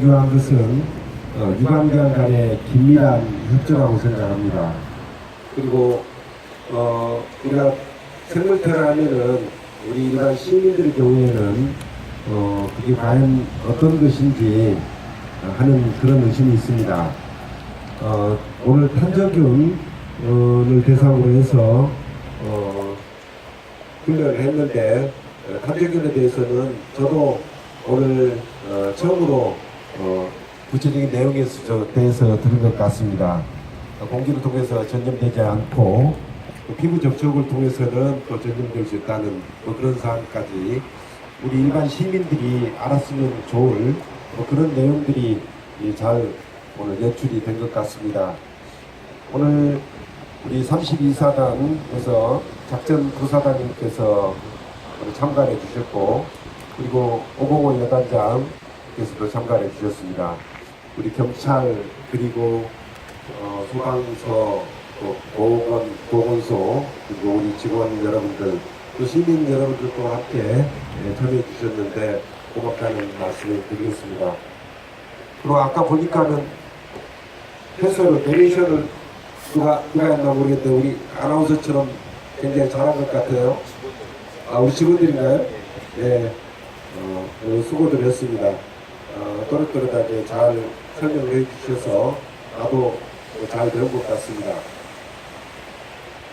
중요한 것은 어, 유관기관 간의 긴밀한 협조라고 생각합니다. 그리고 어, 우리가 생물태를 하면은 우리 일반 시민들의 경우에는 어, 그게 과연 어떤 것인지 하는 그런 의심이 있습니다. 어, 오늘 탄저균을 대상으로 해서 어, 훈련을 했는데 어, 탄저균에 대해서는 저도 오늘 어, 처음으로 어, 구체적인 내용에 서- 대해서 들은 것 같습니다. 어, 공기를 통해서 전염되지 않고 또 피부 접촉을 통해서는 또 전염될 수 있다는 뭐 그런 사항까지 우리 일반 시민들이 알았으면 좋을 뭐 그런 내용들이 이잘 오늘 연출이 된 것 같습니다. 오늘 우리 32사단에서 작전 부사단님께서 오늘 참가해 주셨고 그리고 505 여단장께서도 참가해 주셨습니다. 우리 경찰 그리고 어, 소방서 또 보건 보건소 그리고 우리 직원 여러분들 또 시민 여러분들도 함께 예, 참여해 주셨는데 고맙다는 말씀을 드리겠습니다. 그리고 아까 보니까는 해설을 내레이션을 누가 누가 했나 모르겠는데 우리 아나운서처럼 굉장히 잘한 것 같아요. 아 우리 직원들인가요? 네. 어, 수고들 했습니다. 어, 또렷또렷하게 잘 설명을 해주셔서 나도 잘 배운 것 같습니다.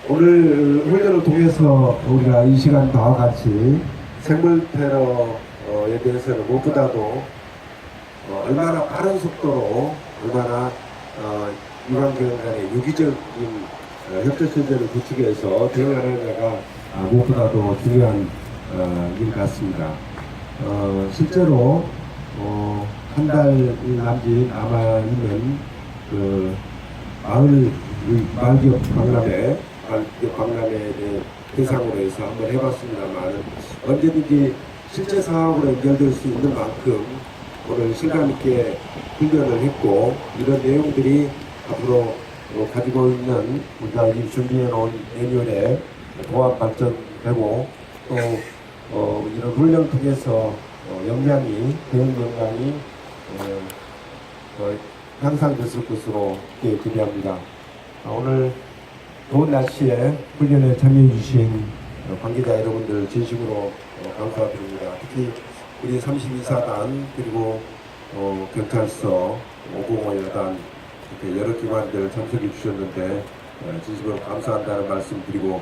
오늘 훈련을 통해서 우리가 이 시간 다와 같이 생물 테러에 대해서는 무엇보다도 어, 얼마나 빠른 속도로 얼마나 어, 유관경 간의 유기적인 어, 협조 체제를 구축해서 대응하느냐가 아, 무엇보다도 중요한 어, 일 같습니다. 어, 실제로 어, 한달 남짓 남아 있는 그 마을 의 마을기업 박람회 마을기업 박람회 대상으로 해서 한번 해봤습니다만 언제든지 실제 상황으로 연결될 수 있는 만큼 오늘 실감 있게 훈련을 했고 이런 내용들이 앞으로 어, 가지고 있는 우리가 이 준비해 놓은 매뉴얼에 보완 발전되고 또 어, 이런 훈련 통해서 어, 역량이 대응 역량이 어, 어, 향상됐을 것으로 예, 기대합니다. 아, 오늘 더운 날씨에 훈련에 참여해 주신 어, 관계자 여러분들 진심으로 어, 감사드립니다. 특히 우리 32사단 그리고 어, 경찰서 505 여단 이렇게 여러 기관들 참석해 주셨는데 어, 진심으로 감사한다는 말씀 드리고